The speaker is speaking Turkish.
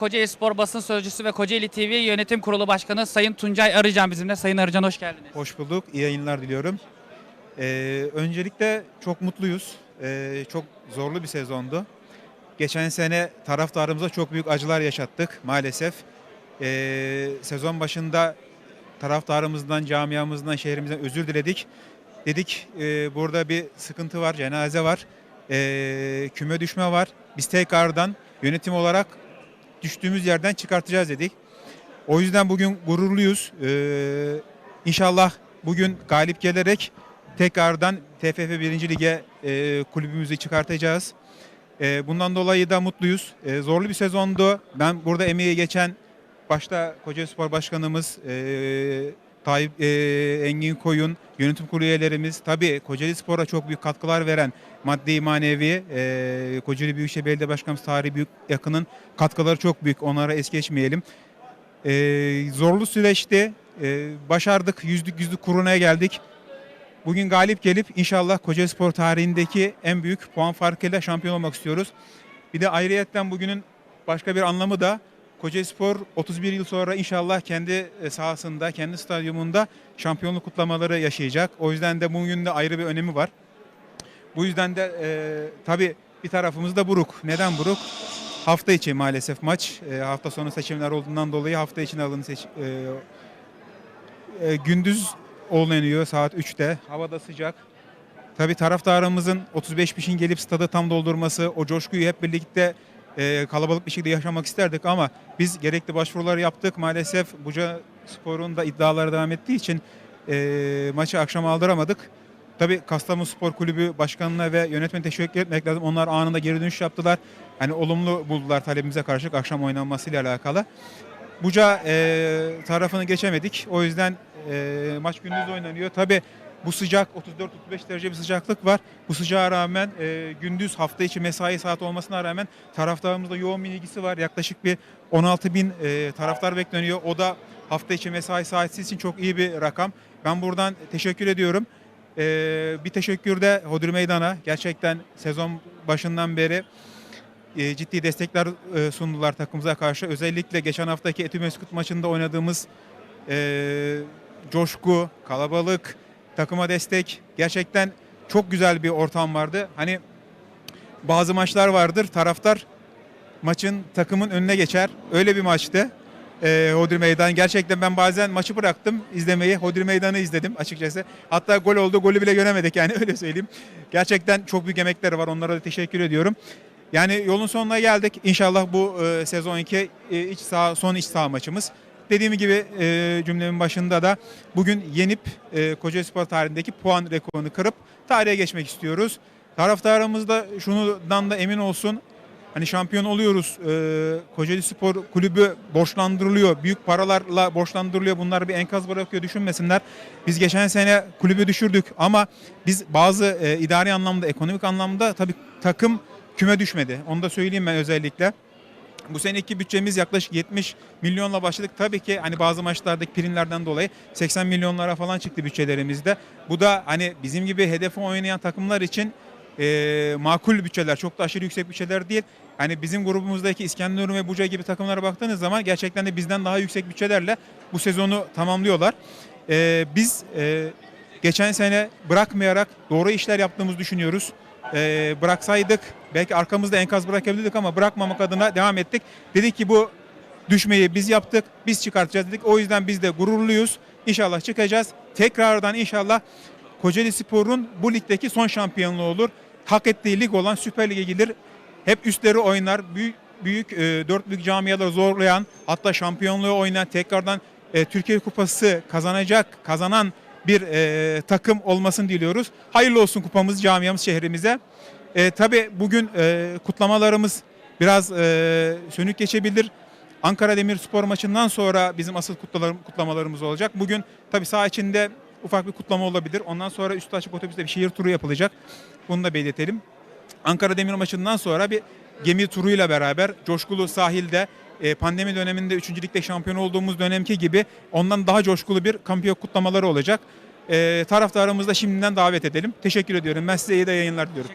Kocaeli Spor Basın Sözcüsü ve Kocaeli TV Yönetim Kurulu Başkanı Sayın Tuncay Arıcan bizimle. Sayın Arıcan hoş geldiniz. Hoş bulduk. İyi yayınlar diliyorum. Ee, öncelikle çok mutluyuz. Ee, çok zorlu bir sezondu. Geçen sene taraftarımıza çok büyük acılar yaşattık maalesef. Ee, sezon başında taraftarımızdan, camiamızdan, şehrimizden özür diledik. Dedik e, burada bir sıkıntı var, cenaze var, e, küme düşme var. Biz tekrardan yönetim olarak düştüğümüz yerden çıkartacağız dedik. O yüzden bugün gururluyuz. Ee, inşallah bugün galip gelerek tekrardan TFF 1. Lig'e e, kulübümüzü çıkartacağız. E, bundan dolayı da mutluyuz. E, zorlu bir sezondu. Ben burada emeği geçen başta Kocaeli Spor Başkanımız e, Tayyip e, Engin Koyun, yönetim kurulu üyelerimiz, tabii Kocaeli Spor'a çok büyük katkılar veren maddi manevi e, Kocaeli Büyükşehir Belediye Başkanımız Tarih Büyük Yakın'ın katkıları çok büyük. Onlara es geçmeyelim. E, zorlu süreçte e, başardık. Yüzlük yüzlük kuruna geldik. Bugün galip gelip inşallah Kocaeli Spor tarihindeki en büyük puan farkıyla şampiyon olmak istiyoruz. Bir de ayrıyetten bugünün başka bir anlamı da Kocaeli Spor 31 yıl sonra inşallah kendi e, sahasında, kendi stadyumunda şampiyonluk kutlamaları yaşayacak. O yüzden de bugün de ayrı bir önemi var. Bu yüzden de e, tabii bir tarafımız da buruk. Neden buruk? Hafta içi maalesef maç. E, hafta sonu seçimler olduğundan dolayı hafta içine alın seç, e, e, gündüz oynanıyor saat 3'te. Havada sıcak. Tabii taraftarımızın 35 kişinin gelip stadı tam doldurması, o coşkuyu hep birlikte e, kalabalık bir şekilde yaşamak isterdik ama biz gerekli başvuruları yaptık. Maalesef Buca Spor'un da iddiaları devam ettiği için e, maçı akşam aldıramadık. Tabii Kastamonu Spor Kulübü başkanına ve yönetmene teşekkür etmek lazım. Onlar anında geri dönüş yaptılar. Hani olumlu buldular talebimize karşı akşam oynanmasıyla alakalı. Buca e, tarafını geçemedik. O yüzden e, maç gündüz oynanıyor. Tabii bu sıcak 34-35 derece bir sıcaklık var. Bu sıcağa rağmen e, gündüz hafta içi mesai saat olmasına rağmen taraftarımızda yoğun bir ilgisi var. Yaklaşık bir 16 bin e, taraftar bekleniyor. O da hafta içi mesai saati için çok iyi bir rakam. Ben buradan teşekkür ediyorum. E, bir teşekkür de Hodri Meydan'a. Gerçekten sezon başından beri e, ciddi destekler e, sundular takımımıza karşı. Özellikle geçen haftaki Etimeskut maçında oynadığımız e, coşku, kalabalık, takıma destek gerçekten çok güzel bir ortam vardı. Hani bazı maçlar vardır taraftar maçın takımın önüne geçer. Öyle bir maçtı. E, Hodri Meydan. Gerçekten ben bazen maçı bıraktım izlemeyi. Hodri Meydan'ı izledim açıkçası. Hatta gol oldu. Golü bile göremedik yani öyle söyleyeyim. Gerçekten çok büyük emekleri var. Onlara da teşekkür ediyorum. Yani yolun sonuna geldik. İnşallah bu e, sezon 2 e, iç saha, son iç saha maçımız. Dediğim gibi e, cümlemin başında da bugün yenip e, Kocaeli Spor tarihindeki puan rekorunu kırıp tarihe geçmek istiyoruz. Taraftarımız da şundan da emin olsun. Hani şampiyon oluyoruz. E, Kocaeli Spor kulübü borçlandırılıyor. Büyük paralarla borçlandırılıyor. Bunlar bir enkaz bırakıyor düşünmesinler. Biz geçen sene kulübü düşürdük ama biz bazı e, idari anlamda, ekonomik anlamda tabii takım küme düşmedi. Onu da söyleyeyim ben özellikle. Bu seneki bütçemiz yaklaşık 70 milyonla başladık. Tabii ki hani bazı maçlardaki primlerden dolayı 80 milyonlara falan çıktı bütçelerimizde. Bu da hani bizim gibi hedefe oynayan takımlar için e, makul bütçeler. Çok da aşırı yüksek bütçeler değil. Hani bizim grubumuzdaki İskenderun ve Buca gibi takımlara baktığınız zaman gerçekten de bizden daha yüksek bütçelerle bu sezonu tamamlıyorlar. E, biz e, geçen sene bırakmayarak doğru işler yaptığımızı düşünüyoruz e, bıraksaydık belki arkamızda enkaz bırakabilirdik ama bırakmamak adına devam ettik. Dedik ki bu düşmeyi biz yaptık, biz çıkartacağız dedik. O yüzden biz de gururluyuz. İnşallah çıkacağız. Tekrardan inşallah Kocaeli Spor'un bu ligdeki son şampiyonluğu olur. Hak ettiği lig olan Süper Lig'e gelir. Hep üstleri oynar. Büyük büyük e, dört büyük camiaları zorlayan hatta şampiyonluğu oynayan tekrardan e, Türkiye Kupası kazanacak, kazanan bir e, takım olmasını diliyoruz. Hayırlı olsun kupamız, camiamız, şehrimize. E, tabii bugün e, kutlamalarımız biraz e, sönük geçebilir. Ankara Demirspor maçından sonra bizim asıl kutlamalarımız olacak. Bugün tabii saha içinde ufak bir kutlama olabilir. Ondan sonra üstü açık otobüste bir şehir turu yapılacak. Bunu da belirtelim. Ankara Demir maçından sonra bir gemi turuyla beraber coşkulu sahilde e, pandemi döneminde 3. ligde şampiyon olduğumuz dönemki gibi ondan daha coşkulu bir kampiyon kutlamaları olacak. E, taraftarımızı da şimdiden davet edelim. Teşekkür ediyorum. Ben size iyi de yayınlar diliyorum.